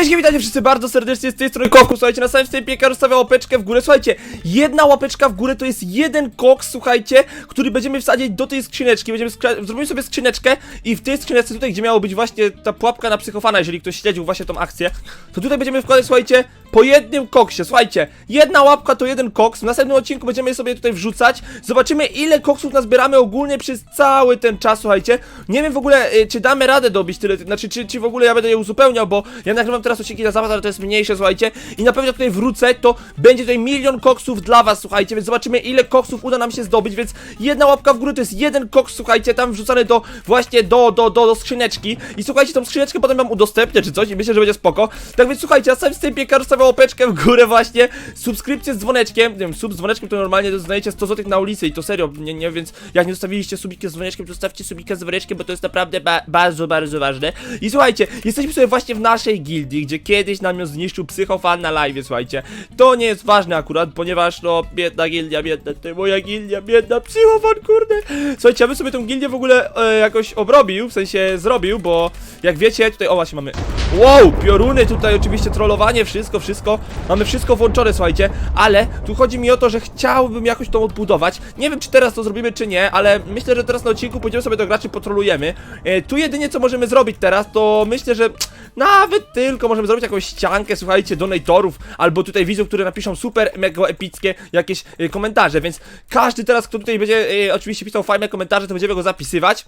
Cześć, witajcie wszyscy bardzo serdecznie z tej strony Koku, słuchajcie, na samym wstępie Karol stawia łapeczkę w górę, słuchajcie, jedna łapeczka w górę to jest jeden koks, słuchajcie, który będziemy wsadzić do tej skrzyneczki, będziemy skra- zrobimy sobie skrzyneczkę i w tej skrzyneczce tutaj, gdzie miało być właśnie ta pułapka na psychofana, jeżeli ktoś śledził właśnie tą akcję, to tutaj będziemy wkładać, słuchajcie, po jednym koksie, słuchajcie, jedna łapka to jeden koks, w następnym odcinku będziemy je sobie tutaj wrzucać, zobaczymy ile koksów nazbieramy ogólnie przez cały ten czas, słuchajcie, nie wiem w ogóle, y, czy damy radę dobić tyle, znaczy, czy, czy w ogóle ja będę je uzupełniał, bo ja nagrywam teraz odcinki na zapas, ale to jest mniejsze, słuchajcie, i na pewno tutaj wrócę, to będzie tutaj milion koksów dla was, słuchajcie, więc zobaczymy ile koksów uda nam się zdobyć, więc jedna łapka w górę to jest jeden koks, słuchajcie, tam wrzucany do, właśnie do, do, do, do skrzyneczki. I słuchajcie, tą skrzyneczkę potem wam udostępnię, czy coś i myślę, że będzie spoko, tak więc słuchajcie, samym wstępie Karol stawia łapeczkę w górę właśnie, subskrypcję z dzwoneczkiem, nie wiem, sub z dzwoneczkiem to normalnie dostajecie 100 zł na ulicy i to serio, nie, nie, więc jak nie zostawiliście subika z dzwoneczkiem, to zostawcie subika z dzwoneczkiem, bo to jest naprawdę ba bardzo, bardzo ważne. I słuchajcie, jesteśmy sobie właśnie w naszej gildii, gdzie kiedyś nam ją zniszczył psychofan na live, słuchajcie. To nie jest ważne akurat, ponieważ no, biedna gildia, biedna, ty moja gildia, biedna psychofan, kurde. Słuchajcie, ja bym sobie tą gildię w ogóle e, jakoś obrobił, w sensie zrobił, bo jak wiecie, tutaj, o właśnie mamy, wow, pioruny tutaj, oczywiście trollowanie, wszystko, wszystko, mamy wszystko włączone, słuchajcie, ale tu chodzi mi o to, że chciałbym jakoś to odbudować. Nie wiem, czy teraz to zrobimy, czy nie, ale myślę, że teraz na odcinku pójdziemy sobie do graczy, potrolujemy. E, tu jedynie co możemy zrobić teraz, to myślę, że nawet tylko możemy zrobić jakąś ściankę, słuchajcie, donatorów, albo tutaj widzów, które napiszą super, mega epickie jakieś e, komentarze, więc każdy teraz, kto tutaj będzie e, oczywiście pisał fajne komentarze, to będziemy go zapisywać.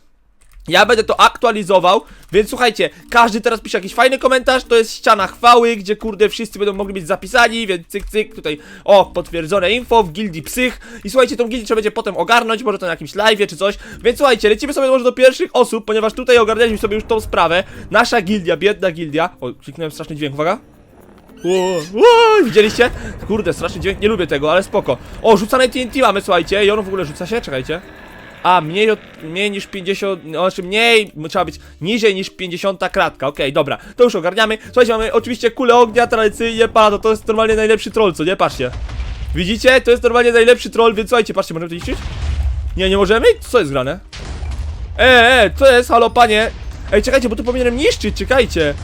Ja będę to aktualizował, więc słuchajcie, każdy teraz pisze jakiś fajny komentarz, to jest ściana chwały, gdzie kurde wszyscy będą mogli być zapisani, więc cyk cyk, tutaj o, potwierdzone info w gildii psych i słuchajcie, tą gildię trzeba będzie potem ogarnąć, może to na jakimś live czy coś, więc słuchajcie, lecimy sobie może do pierwszych osób, ponieważ tutaj ogarnialiśmy sobie już tą sprawę, nasza gildia, biedna gildia, o, kliknąłem straszny dźwięk, uwaga. Ło, ło, widzieliście? Kurde, straszny dźwięk, nie lubię tego, ale spoko. O, rzucane TNT mamy, słuchajcie, i ono w ogóle rzuca się, czekajcie. A, mniej, od, mniej niż 50, no, znaczy mniej, trzeba być niżej niż 50 kratka, okej, dobra, to już ogarniamy. Słuchajcie, mamy oczywiście kulę ognia, tradycyjnie, pada, to jest normalnie najlepszy troll, co nie? Patrzcie. Widzicie? To jest normalnie najlepszy troll, więc słuchajcie, patrzcie, możemy to niszczyć? Nie, nie możemy? Co jest grane? E, e, co jest? Halo, panie? Ej, czekajcie, bo tu powinienem niszczyć, czekajcie.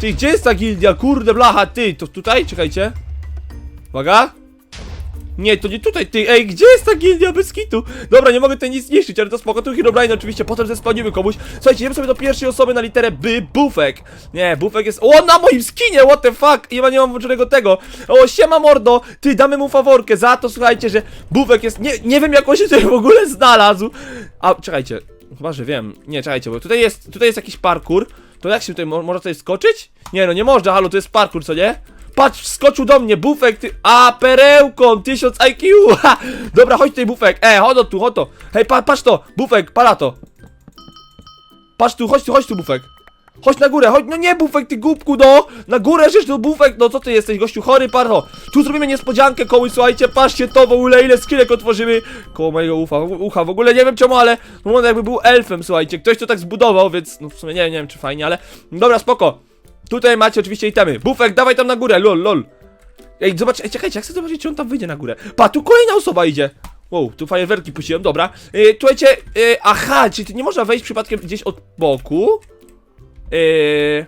Ty, gdzie jest ta gildia? Kurde, blacha, ty, to tutaj? Czekajcie. Uwaga. Nie, to nie tutaj, ty, ej, gdzie jest ta gildia bez kitu? Dobra, nie mogę tutaj nic zniszczyć, ale to spoko, tu Herobrine oczywiście, potem zespełnimy komuś. Słuchajcie, idziemy sobie do pierwszej osoby na literę B, Bufek. Nie, Bufek jest, o, na moim skinie, what the fuck, ma, nie mam włączonego tego. O, siema mordo, ty, damy mu faworkę za to, słuchajcie, że Bufek jest, nie, nie wiem jak on się tutaj w ogóle znalazł. A, czekajcie, chyba, że wiem, nie, czekajcie, bo tutaj jest, tutaj jest jakiś parkour. To jak się tutaj, mo można tutaj skoczyć? Nie, no nie można, halo, to jest parkour, co nie? Patrz, skoczył do mnie, bufek, ty... A, perełką, 1000 IQ, ha! Dobra, chodź tutaj, bufek, e, chodź tu, chodź to Hej, pa, patrz to, bufek, pala to. Patrz tu, chodź tu, chodź tu, bufek. Chodź na górę, chodź, no nie bufek, ty głupku, no. Na górę, żeś tu bufek, no co ty jesteś, gościu chory, parno Tu zrobimy niespodziankę komuś, słuchajcie, patrzcie to, w ogóle ile skrzynek otworzymy. Koło mojego ucha, ucha, w ogóle nie wiem czemu, ale Wygląda jakby był elfem, słuchajcie, ktoś to tak zbudował, więc, no w sumie nie, nie wiem czy fajnie, ale Dobra, spoko Tutaj macie oczywiście itemy. Bufek, dawaj tam na górę, lol, lol. Ej, zobacz, ej, czekajcie, jak chcę zobaczyć, czy on tam wyjdzie na górę. Pa, tu kolejna osoba idzie. Wow, tu fajerwerki puściłem, dobra. Yy, słuchajcie, yy, aha, czyli tu nie można wejść przypadkiem gdzieś od boku? Yy...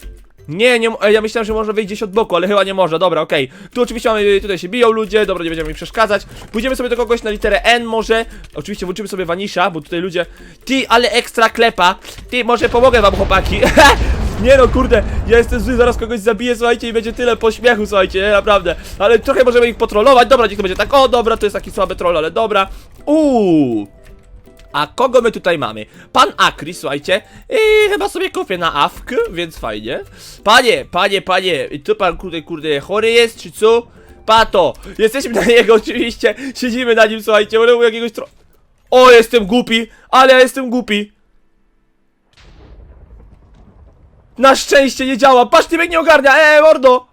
Nie, nie, ja myślałem, że można wyjść gdzieś od boku, ale chyba nie można, dobra, okej. Tu oczywiście mamy, tutaj się biją ludzie, dobra, nie będziemy mi przeszkadzać. Pójdziemy sobie do kogoś na literę N może. Oczywiście włączymy sobie Vanisha, bo tutaj ludzie... Ty, ale ekstra klepa. Ty, może pomogę wam, chłopaki. Nie no, kurde, ja jestem zły, zaraz kogoś zabiję, słuchajcie, i będzie tyle pośmiechu, słuchajcie, nie, naprawdę. Ale trochę możemy ich potrolować, dobra, niech to będzie tak, o, dobra, to jest taki słaby troll, ale dobra. Uuu. A kogo my tutaj mamy? Pan Akri, słuchajcie, i chyba sobie kopię na awk, więc fajnie. Panie, panie, panie, i tu pan kurde, kurde, chory jest, czy co? Pato, jesteśmy na niego oczywiście, siedzimy na nim, słuchajcie, u jakiegoś tro... O, jestem głupi, ale ja jestem głupi. Na szczęście nie działa, patrz, ty nie ogarnia, eee, mordo!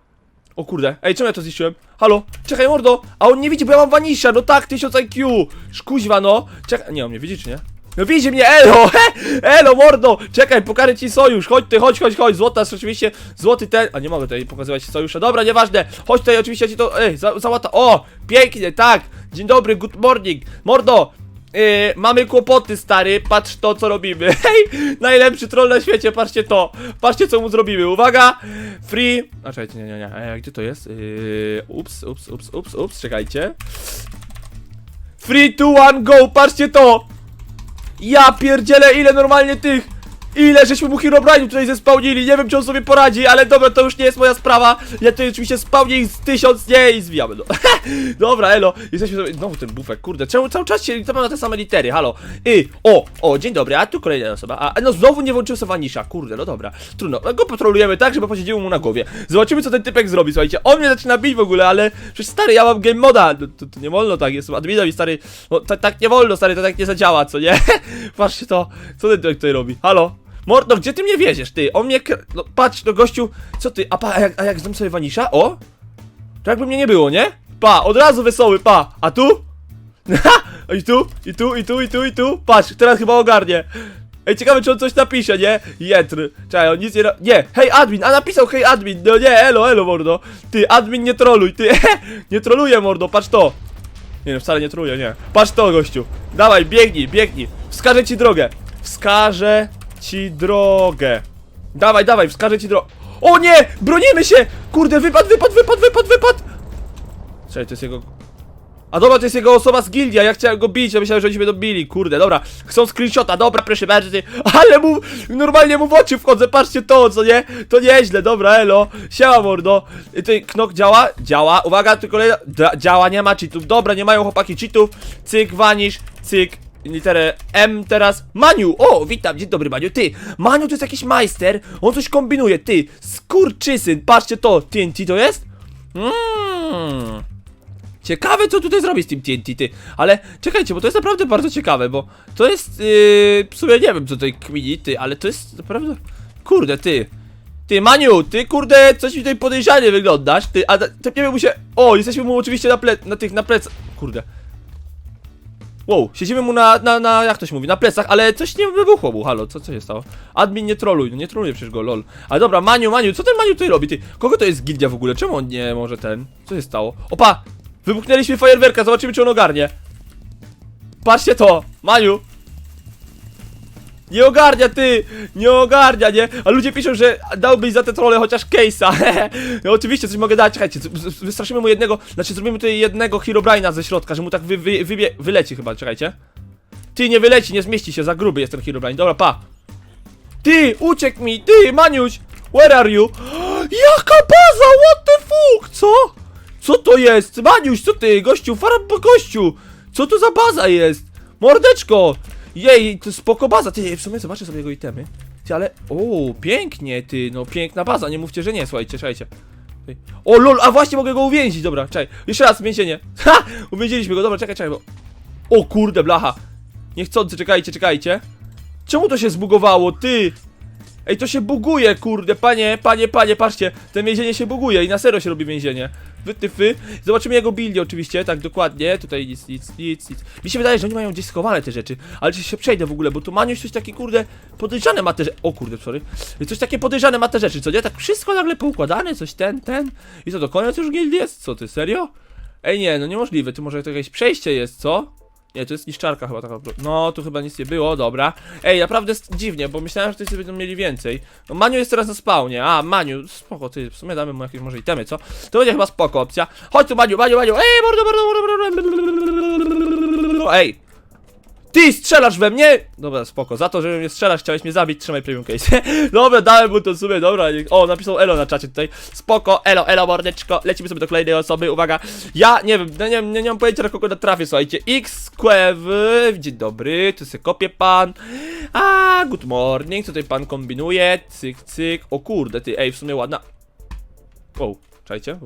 O kurde, ej, czemu ja to zniszczyłem? Halo, czekaj, mordo, a on nie widzi, bo ja mam vanisha, no tak, 1000 IQ, szkuźwa, no, czekaj, nie, on mnie widzi, czy nie? No widzi mnie, elo, he, elo, mordo, czekaj, pokażę ci sojusz, chodź ty, chodź, chodź, chodź, złota oczywiście, złoty ten, a nie mogę tutaj pokazywać sojusza, dobra, nieważne, chodź tutaj, oczywiście ja ci to, ej, za, załata, o, pięknie, tak, dzień dobry, good morning, mordo, Yy, mamy kłopoty, stary, patrz to, co robimy. Hej, najlepszy troll na świecie, patrzcie to. Patrzcie, co mu zrobimy. Uwaga, free... A czekajcie, nie, nie, nie, e, gdzie to jest? Yy, ups, ups, ups, ups, ups, czekajcie. Free, two, one, go, patrzcie to. Ja pierdzielę, ile normalnie tych... Ile żeśmy mu Herobrine'u tutaj zespełnili, nie wiem czy on sobie poradzi, ale dobra, to już nie jest moja sprawa. Ja tutaj oczywiście spełnię ich z tysiąc, nie i zwijamy, no. Dobra, elo, jesteśmy sobie, znowu ten bufek, kurde, czemu cały czas się, mam na te same litery, halo. Y, o, o, dzień dobry, a tu kolejna osoba, a no znowu nie włączył sobie Vanisha, kurde, no dobra. Trudno, go patrolujemy tak, żeby posiedziło mu na głowie. Zobaczymy co ten typek zrobi, słuchajcie, on mnie zaczyna bić w ogóle, ale przecież stary, ja mam game moda, no, to, to nie wolno tak, jestem adminem i stary, no tak, tak nie wolno, stary, to tak nie zadziała, co nie? Patrzcie to, co ten typek tutaj robi, halo Mordo, gdzie ty mnie wieziesz, ty? On mnie. No, patrz, no gościu, co ty? A pa, a jak, a jak znam sobie Vanisha? O! To jakby mnie nie było, nie? Pa, od razu wesoły, pa! A tu? I tu, i tu, i tu, i tu, i tu. Patrz, teraz chyba ogarnie. Ej, ciekawe, czy on coś napisze, nie? Jetr. Czekaj, on nic nie. Nie, hej admin, a napisał hej admin. No nie, elo, elo, mordo. Ty, admin nie troluj, ty. nie troluję, mordo, patrz to. Nie, no, wcale nie troluję, nie. Patrz to, gościu. Dawaj, biegnij, biegnij. Wskażę ci drogę. Wskażę ci drogę. Dawaj, dawaj, wskażę ci drogę. O nie! Bronimy się! Kurde, wypad, wypad, wypad, wypad, wypad! Czekaj, to jest jego... A dobra, to jest jego osoba z gildii, a ja chciałem go bić, ja myślałem, że oni się będą bili, kurde, dobra, chcą screenshota, dobra, proszę bardzo, ale mu, normalnie mu w oczy wchodzę, patrzcie to, co nie, to nieźle, dobra, elo, siema mordo, I tutaj knok działa, działa, uwaga, tu kolejna, działa, nie ma cheatów, dobra, nie mają chłopaki cheatów, cyk, vanish, cyk, literę M teraz, Maniu, o, witam, dzień dobry Maniu, ty, Maniu to jest jakiś majster, on coś kombinuje, ty, skurczysyn, patrzcie to, TNT to jest? Mmm. Ciekawe co tutaj zrobi z tym TNT, ty. Ale czekajcie, bo to jest naprawdę bardzo ciekawe, bo to jest, yy, w sumie nie wiem co tutaj kmini, ty, ale to jest naprawdę, kurde, ty. Ty, Maniu, ty kurde, coś mi tutaj podejrzanie wyglądasz, ty, a tepniemy mu się, o, jesteśmy mu oczywiście na ple, na tych, na plec, kurde. Wow, siedzimy mu na, na, na, jak to się mówi, na plecach, ale coś nie wybuchło mu, halo, co, co się stało? Admin nie troluj, no nie troluje przecież go, lol. Ale dobra, Maniu, Maniu, co ten Maniu tutaj robi, ty? Kogo to jest gildia w ogóle? Czemu on nie może ten? Co się stało? Opa! Wybuchnęliśmy fajerwerka, zobaczymy czy on ogarnie. Patrzcie to, Maniu. Nie ogarnia ty! Nie ogarnia, nie? A ludzie piszą, że dałbyś za te trole chociaż case'a. no oczywiście coś mogę dać, czekajcie, wystraszymy mu jednego, znaczy zrobimy tutaj jednego Herobrine'a ze środka, że mu tak wy, wy, wybie, wyleci chyba, czekajcie. Ty, nie wyleci, nie zmieści się, za gruby jest ten Herobrine, dobra, pa. Ty, uciekł mi, ty, Maniuś, where are you? Jaka baza, what the fuck, co? Co to jest? Maniuś, co ty, gościu, farab gościu, co to za baza jest? Mordeczko, jej, to spoko baza, ty, w sumie zobaczę sobie jego itemy. Ty, ale, o, pięknie, ty, no piękna baza, nie mówcie, że nie, słuchajcie. Ty. O lol, a właśnie mogę go uwięzić, dobra, czekaj, jeszcze raz, więzienie. Ha, uwięziliśmy go, dobra, czekaj, czekaj, bo... O kurde, blacha. Niechcący, czekajcie, czekajcie. Czemu to się zbugowało, ty? Ej, to się buguje, kurde, panie, panie, panie, patrzcie, to więzienie się buguje i na serio się robi więzienie. Wy, ty, fy. Zobaczymy jego buildzie oczywiście, tak dokładnie, tutaj nic, nic, nic, nic. Mi się wydaje, że oni mają gdzieś schowane te rzeczy, ale czy się przejdę w ogóle, bo tu Maniuś coś takie, kurde, podejrzane ma te rzeczy, o kurde, sorry, coś takie podejrzane ma te rzeczy, co nie? Tak wszystko nagle poukładane, coś ten, ten, i co, to koniec już gildii jest? Co ty, serio? Ej, nie, no niemożliwe, tu może to jakieś przejście jest, co? Nie, to jest niszczarka chyba taka. No, tu chyba nic nie było, dobra. Ej, naprawdę jest dziwnie, bo myślałem, że tutaj będą mieli więcej. No, Maniu jest teraz na spawnie. A, Maniu, spoko, ty, w sumie damy mu jakieś może itemy, co? To będzie chyba spoko opcja. Chodź tu, Maniu, Maniu, Maniu. Ej, mordo, mordo, mordo, mordo. Ej! Ty strzelasz we mnie! Dobra, spoko. Za to, że mnie strzelasz, chciałeś mnie zabić, trzymaj premium case. dobra, dałem mu to w sumie, dobra. O, napisał Elo na czacie tutaj. Spoko, Elo, Elo, mordeczko. Lecimy sobie do kolejnej osoby, uwaga. Ja nie wiem, nie, nie, nie mam pojęcia na kogo natrafię, słuchajcie. X, Squew, dzień dobry, tu se kopie pan. A, good morning, co tutaj pan kombinuje? Cyk, cyk. O kurde, ty, ej, w sumie ładna. Wow. Czajcie,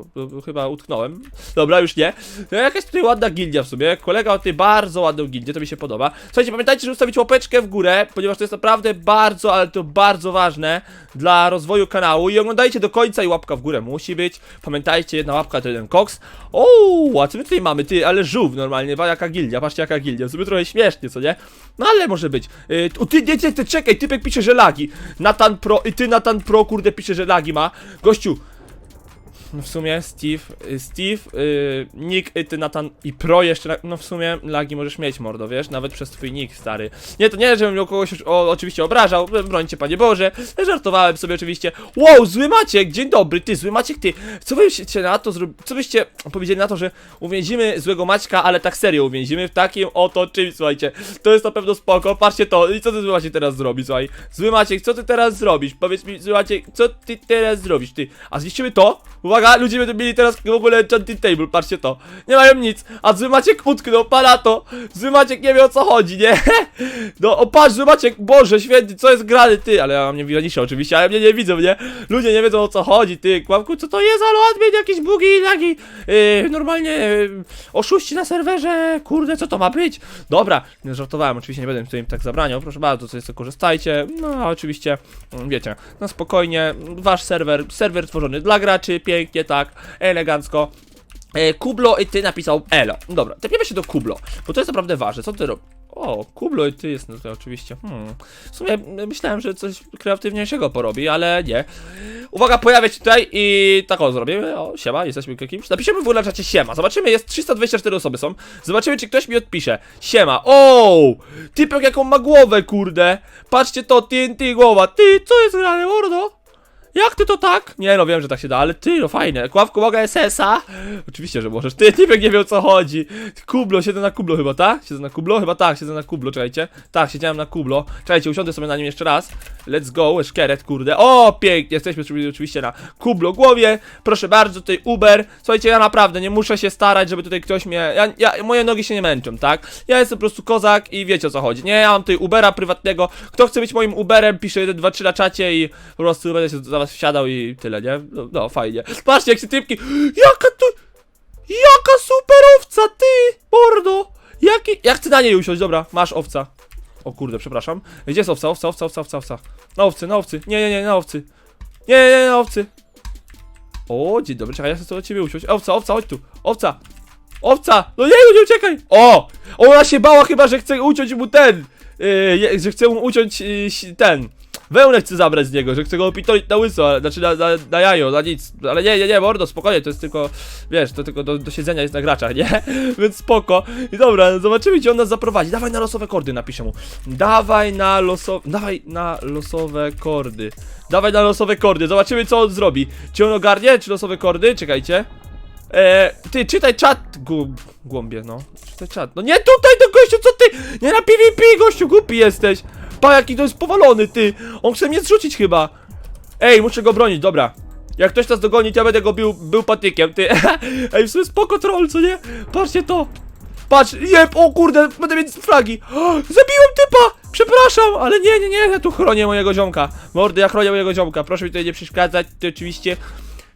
chyba utknąłem. Dobra, już nie. No, jakaś tutaj ładna gildia w sumie. Kolega o tej bardzo ładną gildię, to mi się podoba. Słuchajcie, pamiętajcie, żeby ustawić łapeczkę w górę, ponieważ to jest naprawdę bardzo, ale to bardzo ważne dla rozwoju kanału. I oglądajcie do końca i łapka w górę musi być. Pamiętajcie, jedna łapka to jeden koks. O, a co my tutaj mamy? Ty, ale żółw normalnie, wa, jaka gildia, patrzcie jaka gildia. W sumie trochę śmiesznie, co nie? No ale może być. Yy, o, ty, nie, nie, ty, czekaj, typek pisze, że lagi. Natan Pro, i ty Natan Pro, kurde, pisze, że lagi ma. Gościu, w sumie Steve, y, Steve, y, Nick, y, ty, Nathan i Pro jeszcze, no w sumie lagi możesz mieć, mordo, wiesz, nawet przez twój nick, stary. Nie, to nie, żebym kogoś już, o, oczywiście obrażał, brońcie, panie Boże, żartowałem sobie oczywiście. Wow, zły Maciek, dzień dobry, ty, zły Maciek, ty, co byście na to zro... co byście powiedzieli na to, że uwięzimy złego Maćka, ale tak serio uwięzimy w takim oto czymś, słuchajcie, to jest na pewno spoko, patrzcie to, i co ty zły Maciek teraz zrobi, słuchaj, zły Maciek, co ty teraz zrobisz, powiedz mi, zły Maciek, co ty teraz zrobisz, ty, a zniszczymy to, uwaga, ludzie będą mieli teraz w ogóle enchanted table, patrzcie to, nie mają nic, a zły Maciek utknął, pana to, zły Maciek nie wie o co chodzi, nie, no, o patrz, zły Maciek, Boże święty, co jest grany, ty, ale ja mam nie wiraniszę oczywiście, ale mnie nie widzą, nie, ludzie nie wiedzą o co chodzi, ty, kłamku, co to jest, ale admin, jakieś bugi, lagi, yy, normalnie, yy, oszuści na serwerze, kurde, co to ma być, dobra, nie żartowałem, oczywiście nie będę tutaj im tak zabraniał, proszę bardzo, co jest, to korzystajcie, no, oczywiście, mm, wiecie, no spokojnie, wasz serwer, serwer tworzony dla graczy, pięknie, tak, elegancko, E, Kublo i ty napisał Elo. Dobra, tepniemy się do Kublo, bo to jest naprawdę ważne. Co ty robisz? O, Kublo i ty jest no to oczywiście. Hmm. W sumie m, myślałem, że coś kreatywniejszego porobi, ale nie. Uwaga, pojawia się tutaj i tak o zrobimy. O, siema, jesteśmy jakimś. Napiszemy w ogóle na czacie siema. Zobaczymy, jest 324 osoby są. Zobaczymy, czy ktoś mi odpisze. Siema. O! Typek jaką ma głowę, kurde. Patrzcie to, TNT głowa. Ty, co jest grane, mordo? Jak ty to tak? Nie no, wiem, że tak się da, ale ty, no fajne. Kławku mogę SS-a? Oczywiście, że możesz. Ty, typek nie wie o co chodzi. Kublo, siedzę na kublo chyba, tak? Siedzę na kublo? Chyba tak, siedzę na kublo, czekajcie. Tak, siedziałem na kublo. Czekajcie, usiądę sobie na nim jeszcze raz. Let's go, szkieret, kurde. O, pięknie, jesteśmy oczywiście- na kublo głowie. Proszę bardzo, tutaj Uber. Słuchajcie, ja naprawdę nie muszę się starać, żeby tutaj ktoś mnie... Ja, ja, moje nogi się nie męczą, tak? Ja jestem po prostu kozak i wiecie o co chodzi. Nie, ja mam tutaj Ubera prywatnego. Kto chce być moim Uberem, pisze 1, 2, 3 na czacie i po prostu będę się za was wsiadał i tyle, nie? No, no fajnie. Patrzcie, jak się typki... Jaka to... Jaka super owca, ty! Mordo! Jaki... Ja chcę na niej usiąść, dobra, masz owca. O kurde, przepraszam. Gdzie jest owca, owca, owca, owca, owca, owca? Na owcy, na owcy. Nie, nie, nie, na owcy. Nie, nie, nie, na owcy. O, dzień dobry, czekaj, ja chcę do ciebie usiąść. Owca, owca, chodź tu. Owca. Owca! No nie, no nie uciekaj! O! Ona się bała chyba, że chce uciąć mu ten. Yy, że chce mu uciąć yy, ten. Wełnę chce zabrać z niego, że chce go opitolić na łyso, znaczy na, na, na jajo, na nic. Ale nie, nie, nie, mordo, spokojnie, to jest tylko, wiesz, to tylko do, do siedzenia jest na graczach, nie? Więc spoko. I dobra, zobaczymy, gdzie on nas zaprowadzi. Dawaj na losowe kordy, napiszę mu. Dawaj na losowe, dawaj na losowe kordy. Dawaj na losowe kordy, zobaczymy, co on zrobi. Czy on ogarnie, czy losowe kordy? Czekajcie. Eee, ty, czytaj czat, głąbie, no. Czytaj czat. No nie tutaj, to gościu, co ty? Nie na PvP, gościu, głupi jesteś. Pa, jaki to jest powalony, ty. On chce mnie zrzucić chyba. Ej, muszę go bronić, dobra. Jak ktoś nas dogoni, to ja będę go bił, był patykiem, ty. Ej, w sumie spoko troll, co nie? Patrzcie to. Patrz, jeb, o kurde, będę mieć flagi. O, zabiłem typa! Przepraszam, ale nie, nie, nie, ja tu chronię mojego ziomka. Mordy, ja chronię mojego ziomka, proszę mi tutaj nie przeszkadzać, to oczywiście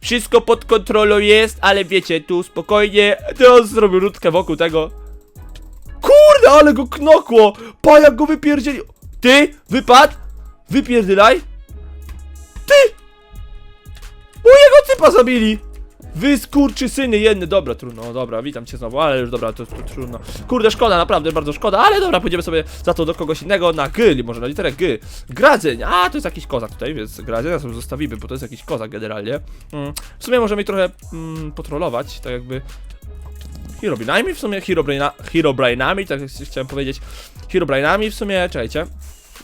wszystko pod kontrolą jest, ale wiecie, tu spokojnie, on zrobił rutkę wokół tego. Kurde, ale go knokło! Pa, jak go wypierdzieli... Ty, wypad! Wypierdylaj! Ty! Mojego typa zabili! Wy skurczy syny jedny, dobra, trudno, dobra, witam cię znowu, ale już dobra, to, to trudno. Kurde, szkoda, naprawdę bardzo szkoda, ale dobra, pójdziemy sobie za to do kogoś innego na G, może na literę G. Gradzeń, a to jest jakiś kozak tutaj, więc Gradzenia sobie zostawimy, bo to jest jakiś kozak generalnie. Mm, w sumie możemy ich trochę mm, potrolować, tak jakby Herobrainami w sumie, Herobraina, Herobrainami, tak chciałem powiedzieć. Herobrainami w sumie, czekajcie.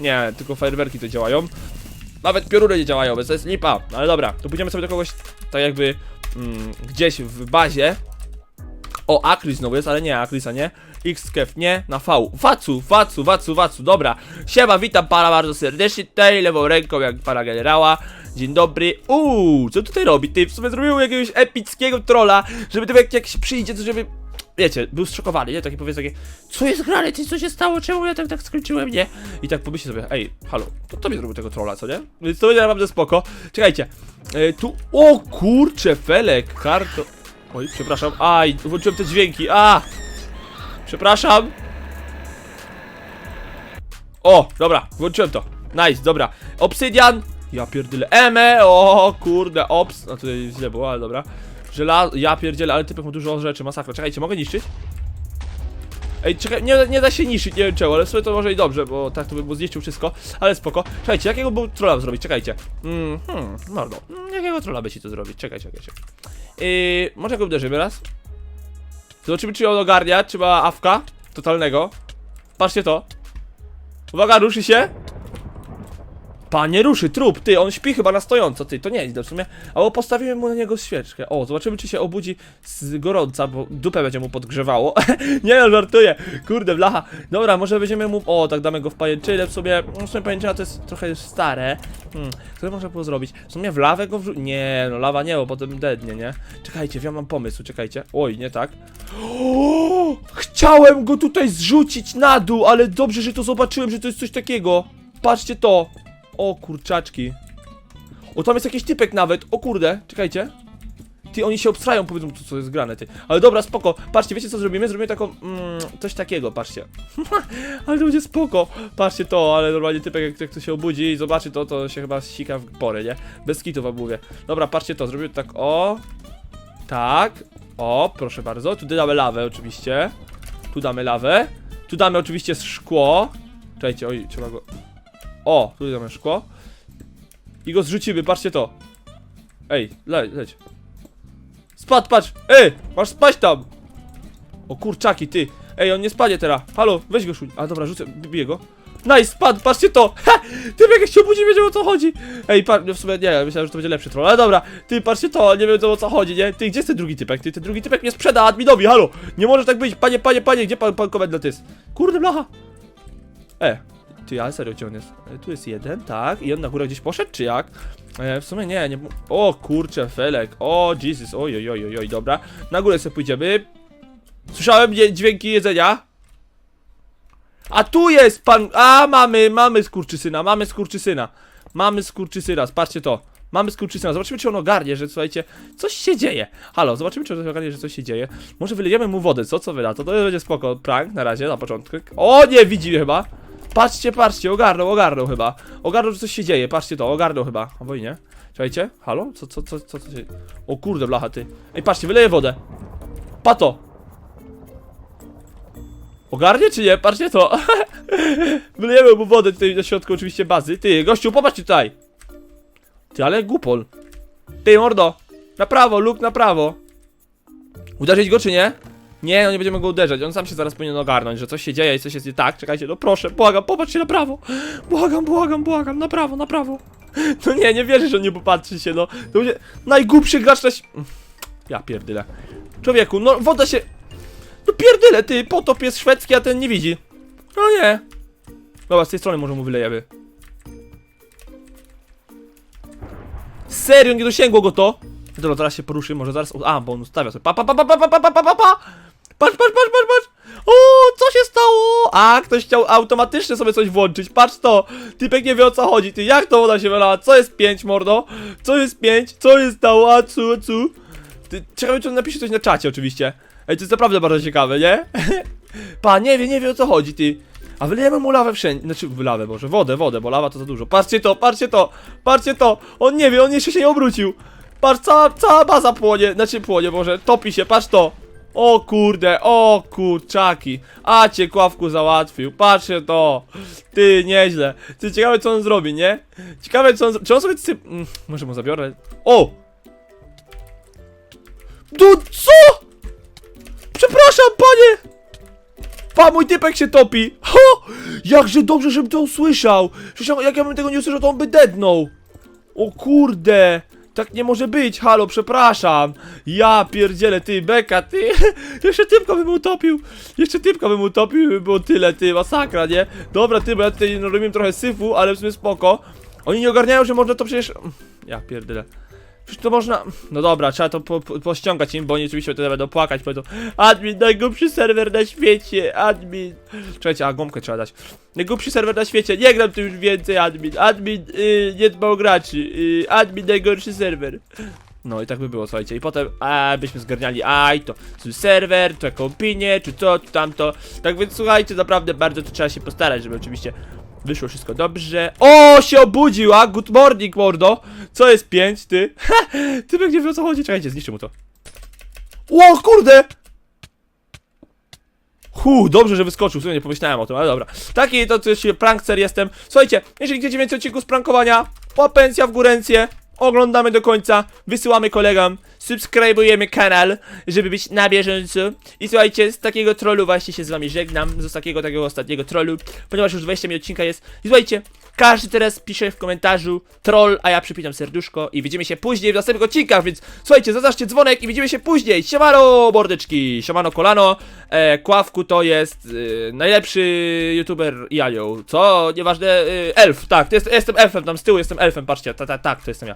Nie, tylko fajerwerki to działają. Nawet pioruny nie działają, więc to jest lipa. No Ale dobra, to pójdziemy sobie do kogoś tak jakby mm, gdzieś w bazie. O, Akris znowu jest, ale nie, Akrisa nie. Xkef nie, na V. Wacu, Wacu, Wacu, Wacu, dobra. Siema, witam pana bardzo serdecznie tutaj, lewą ręką jak pana generała. Dzień dobry. Uuu, co tutaj robi? Ty w sumie zrobił jakiegoś epickiego trolla, żeby to jak, jak się przyjdzie, to żeby... Wiecie, był zszokowany, nie? Takie powiedz takie, co jest grane, ty, co się stało, czemu ja tak, tak skończyłem, nie? I tak pomyśli sobie, ej, halo, to tobie zrobił tego trolla, co nie? Więc to będzie naprawdę spoko. Czekajcie, e, tu, o kurcze, felek, karto... Oj, przepraszam, aj, włączyłem te dźwięki, a! Przepraszam. O, dobra, włączyłem to. Nice, dobra. Obsydian. Ja pierdolę. Eme, o kurde, ops. No tutaj źle było, ale dobra. Żela, ja pierdzielę, ale typek ma dużo rzeczy, masakra. Czekajcie, mogę niszczyć? Ej, czekaj, nie, nie da się niszczyć, nie wiem czemu, ale w sumie to może i dobrze, bo tak to by mu zniszczył wszystko, ale spoko. Czekajcie, jakiego był trolla zrobić? Czekajcie. Mm, hmm, mordo. Mm, jakiego trolla by ci to zrobić? Czekaj, czekaj, czekaj. Yy, może go uderzymy raz. Zobaczymy, czy on ogarnia, czy ma awka totalnego. Patrzcie to. Uwaga, ruszy się. Panie ruszy, trup, ty, on śpi chyba na stojąco, ty, to nie jest w sumie. Albo postawimy mu na niego świeczkę. O, zobaczymy, czy się obudzi z gorąca, bo dupę będzie mu podgrzewało. nie no, żartuję, kurde, blacha. Dobra, może będziemy mu, o, tak damy go w pajęczynę, w sobie, no w sumie pajęczyna to jest trochę już stare. Hmm, co można było zrobić? W sumie w lawę go wrzu... Nie, no lawa nie, bo potem dednie, nie? Czekajcie, ja mam pomysł, czekajcie. Oj, nie tak. O, chciałem go tutaj zrzucić na dół, ale dobrze, że to zobaczyłem, że to jest coś takiego. Patrzcie to. O kurczaczki. O, tam jest jakiś typek nawet. O kurde, czekajcie. Ty, oni się obstrają, powiedzą, co, co jest grane, ty. Ale dobra, spoko. Patrzcie, wiecie co zrobimy? Zrobimy taką, mm, coś takiego, patrzcie. ale to będzie spoko. Patrzcie to, ale normalnie typek, jak, to się obudzi i zobaczy to, to się chyba sika w porę, nie? Bez kitu wam mówię. Dobra, patrzcie to, zrobimy tak, o. Tak. O, proszę bardzo. Tu damy lawę oczywiście. Tu damy lawę. Tu damy oczywiście szkło. Czekajcie, oj, trzeba go... O, tu damy szkło. I go zrzucimy, patrzcie to. Ej, le leć. Spadł, patrz! Ej, masz spać tam! O kurczaki, ty! Ej, on nie spadnie teraz. Halo, weź go szuć. A dobra, rzucę, biję go. Nice, spadł, patrzcie to! Ha! Ty jak się obudzi, wiedział o co chodzi. Ej, patrz, w sumie nie, myślałem, że to będzie lepszy troll, ale dobra. Ty, patrzcie to, nie wiem o co chodzi, nie? Ty, gdzie jest ten drugi typek? Ty, ten drugi typek mnie sprzeda adminowi, halo! Nie może tak być, panie, panie, panie, gdzie pan, pan komendant jest? Kurde, blacha! E, ty, ale serio, gdzie on jest? E, tu jest jeden, tak, i on na górę gdzieś poszedł, czy jak? E, w sumie nie, nie... O kurczę, Felek, o Jesus, oj, oj, oj, oj, dobra. Na górę sobie pójdziemy. Słyszałem dźwię- dźwięki jedzenia. A tu jest pan, a mamy, mamy skurczysyna, mamy skurczysyna. Mamy skurczysyna, patrzcie to. Mamy skurczysyna, zobaczymy czy on ogarnie, że słuchajcie, coś się dzieje. Halo, zobaczymy czy on ogarnie, że coś się dzieje. Może wylejemy mu wodę, co, co wy na to? To będzie spoko, prank na razie, na początku. O, nie, widzi chyba. Patrzcie, patrzcie, ogarnął, ogarnął chyba. Ogarnął, że coś się dzieje, patrzcie to, ogarnął chyba. I nie. Czekajcie, halo? Co, co, co, co, co się... O kurde, blacha, ty. Ej, patrzcie, wyleję wodę. Pato. Ogarnie czy nie? Patrzcie to. Wylejemy mu wodę tutaj na środku oczywiście bazy. Ty, gościu, popatrz tutaj. Ty, ale głupol. Ty, mordo. Na prawo, lub na prawo. Uderzyć go czy nie? Nie, no nie będziemy go uderzać. On sam się zaraz powinien ogarnąć, że coś się dzieje i coś jest nie tak. Czekajcie, no proszę, błagam, popatrzcie na prawo. Błagam, błagam, błagam, na prawo, na prawo. No nie, nie wierzę, że on nie popatrzy się, no. To będzie najgłupszy gracz na... Ja pierdyle. Człowieku, no woda się... No pierdyle, ty, potop jest szwedzki, a ten nie widzi. No nie. Dobra, z tej strony może mu wylejemy. Serio, nie dosięgło go to? Dobra, zaraz się poruszy, może zaraz... A, bo on ustawia sobie. Pa, pa, pa, pa, pa, pa, pa, pa, pa, pa. Patrz, patrz, patrz, patrz, patrz! O, co się stało? A, ktoś chciał automatycznie sobie coś włączyć. Patrz to! Typek nie wie o co chodzi. Ty, jak to woda się wylała? Co jest 5, mordo? Co jest 5? Co jest stało? A cu, a cu? Ty, ciekawe, czy on napisze coś na czacie oczywiście. Ej, to jest naprawdę bardzo ciekawe, nie? Pa, nie wie, nie wie o co chodzi, ty. A wylejemy mu lawę wszędzie, znaczy lawę, boże, wodę, wodę, bo lawa to za dużo. Patrzcie to, patrzcie to, patrzcie to. On nie wie, on jeszcze się nie obrócił. Patrz, cała, cała baza płonie, znaczy płonie, może, topi się, patrz to. O kurde, o kurczaki. A cię Kławku załatwił, patrzcie to. Ty, nieźle. Ty, ciekawe co on zrobi, nie? Ciekawe co on czy on sobie syp... Mm, może mu zabiorę. O! Du, co? Przepraszam, panie! Pa, mój typek się topi! Ho! Jakże dobrze, żebym to usłyszał! Przecież jak ja bym tego nie usłyszał, to on by dednął! O kurde! Tak nie może być, halo, przepraszam! Ja pierdzielę, ty, beka, ty! Jeszcze typka bym utopił! Jeszcze typka bym utopił, by było tyle, ty, masakra, nie? Dobra, ty, bo ja tutaj no, robiłem trochę syfu, ale w sumie spoko. Oni nie ogarniają, że można to przecież... Ja pierdolę. To można. No dobra, trzeba to po, po, pościągać im, bo oni oczywiście wtedy będą płakać, powiedzą Admin, najgłupszy serwer na świecie, admin. Czekajcie, a gąbkę trzeba dać. Najgłupszy serwer na świecie, nie gram tu już więcej, admin. Admin yy, nie dba o graczy. Yy, admin najgorszy serwer. No i tak by było, słuchajcie. I potem, a byśmy zgarniali, aj, to serwer, to jaką opinię, czy to, czy tamto. Tak więc słuchajcie, naprawdę bardzo to trzeba się postarać, żeby oczywiście wyszło wszystko dobrze. O, się obudził, a? Good morning, mordo. Co jest 5, ty? Ty nie wie o co chodzi. Czekajcie, zniszczę mu to. O, kurde! Hu, dobrze, że wyskoczył, w nie pomyślałem o tym, ale dobra. Taki to też prankcer jestem. Słuchajcie, jeżeli chcecie więcej odcinków z prankowania, popensja w górencję. oglądamy do końca, wysyłamy kolegom, subskrybujemy kanał, żeby być na bieżąco. I słuchajcie, z takiego trollu właśnie się z wami żegnam, z takiego takiego ostatniego trollu, ponieważ już 20 minut odcinka jest. I słuchajcie, każdy teraz pisze w komentarzu troll, a ja przypinam serduszko i widzimy się później w następnych odcinkach, więc słuchajcie, zaznaczcie dzwonek i widzimy się później. Siemano, mordeczki, siemano kolano, e, Kławku to jest e, najlepszy youtuber i Alio, co? Nieważne, e, elf, tak, to jest, jestem elfem, tam z tyłu jestem elfem, patrzcie, ta, ta, tak, to jestem ja.